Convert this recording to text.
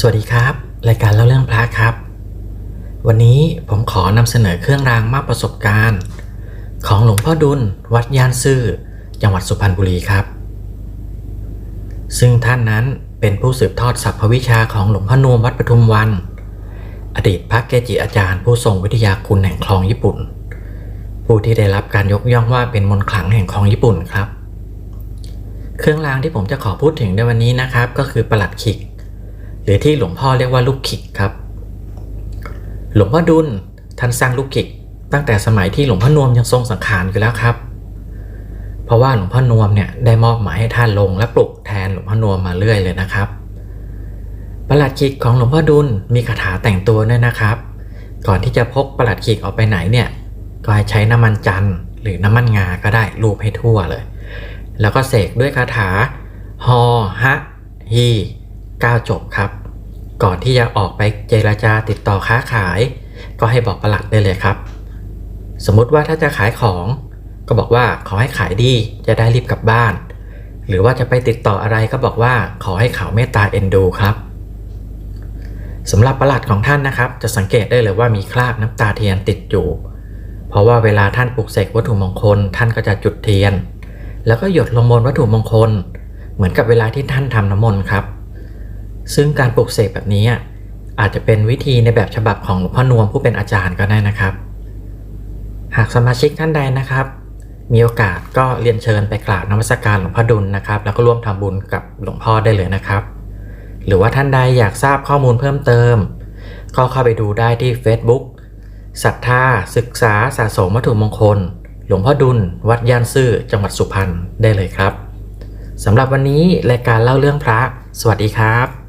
สวัสดีครับ รายการเล่าเรื่องพระครับ วันนี้ผมขอนำเสนอเครื่องรางมากประสบการณ์ ของหลวงพ่อดุลวัดยานซื่อ จังหวัดสุพรรณบุรีครับ ซึ่งท่านนั้นเป็นผู้สืบทอดศัพพวิชาของหลวงพ่อนวมวัดปทุมวัน อดีตพระเกจิอาจารย์ผู้ทรงวิทยาคุณแห่งคลองญี่ปุ่น ผู้ที่ได้รับการยกย่องว่าเป็นมนต์ขลังแห่งคลองญี่ปุ่นครับ เครื่องรางที่ผมจะขอพูดถึงในวันนี้นะครับ ก็คือประหลัดขิก หรือที่หลวงพ่อเรียกว่าลูกขิกครับ หลวงพ่อดุลท่านสร้างลูกขิก ตั้งแต่สมัยที่หลวงพ่อนวมยังทรงสังขารอยู่แล้วครับ เพราะว่าหลวงพ่อนวมเนี่ยได้มอบหมายให้ท่านลงและปลุกแทนหลวงพ่อนวมมาเรื่อยเลยนะครับ ประหลัดขิกของหลวงพ่อดุลมีคาถาแต่งตัวด้วยนะครับ ก่อนที่จะพกประหลัดขิกออกไปไหนเนี่ยก็ให้ใช้น้ำมันจันทร์หรือน้ำมันงาก็ได้รูปให้ทั่วเลย แล้วก็เสกด้วยคาถาฮอฮะฮี ก้าวจบครับ ก่อนที่จะออกไปเจราจาติดต่อค้าขาย ก็ให้บอกประหลัดได้เลยครับ สมมุติว่าถ้าจะขายของ ก็บอกว่าขอให้ขายดีจะได้รีบกลับบ้าน หรือว่าจะไปติดต่ออะไรก็บอกว่าขอให้เขาเมตตาเอ็นดูครับสำหรับประหลัดของท่านนะครับ จะสังเกตได้เลยว่ามีคราบน้ำตาเทียนติดอยู่ เพราะว่าเวลาท่านปลุกเสกวัตถุมงคลท่านก็จะจุดเทียน แล้วก็หยดลงบนวัตถุมงคล เหมือนกับเวลาที่ท่านทำน้ำมนต์ครับ ซึ่งการปลุกเสกแบบนี้อะอาจจะเป็นวิธีในแบบฉบับของหลวงพ่อนวมผู้เป็นอาจารย์ก็ได้นะครับ หากสมาชิกท่านใดนะครับ มีโอกาสก็เรียนเชิญไปกราบนมัสการหลวงพ่อดุลนะครับ แล้วก็ร่วมทำบุญกับหลวงพ่อได้เลยนะครับ หรือว่าท่านใดอยากทราบข้อมูลเพิ่มเติม ก็เข้าไปดูได้ที่ Facebook ศรัทธาศึกษาสะสมวัตถุมงคล หลวงพ่อดุล วัดย่านซื่อจังหวัดสุพรรณได้เลยครับสำหรับวันนี้รายการเล่าเรื่องพระ สวัสดีครับ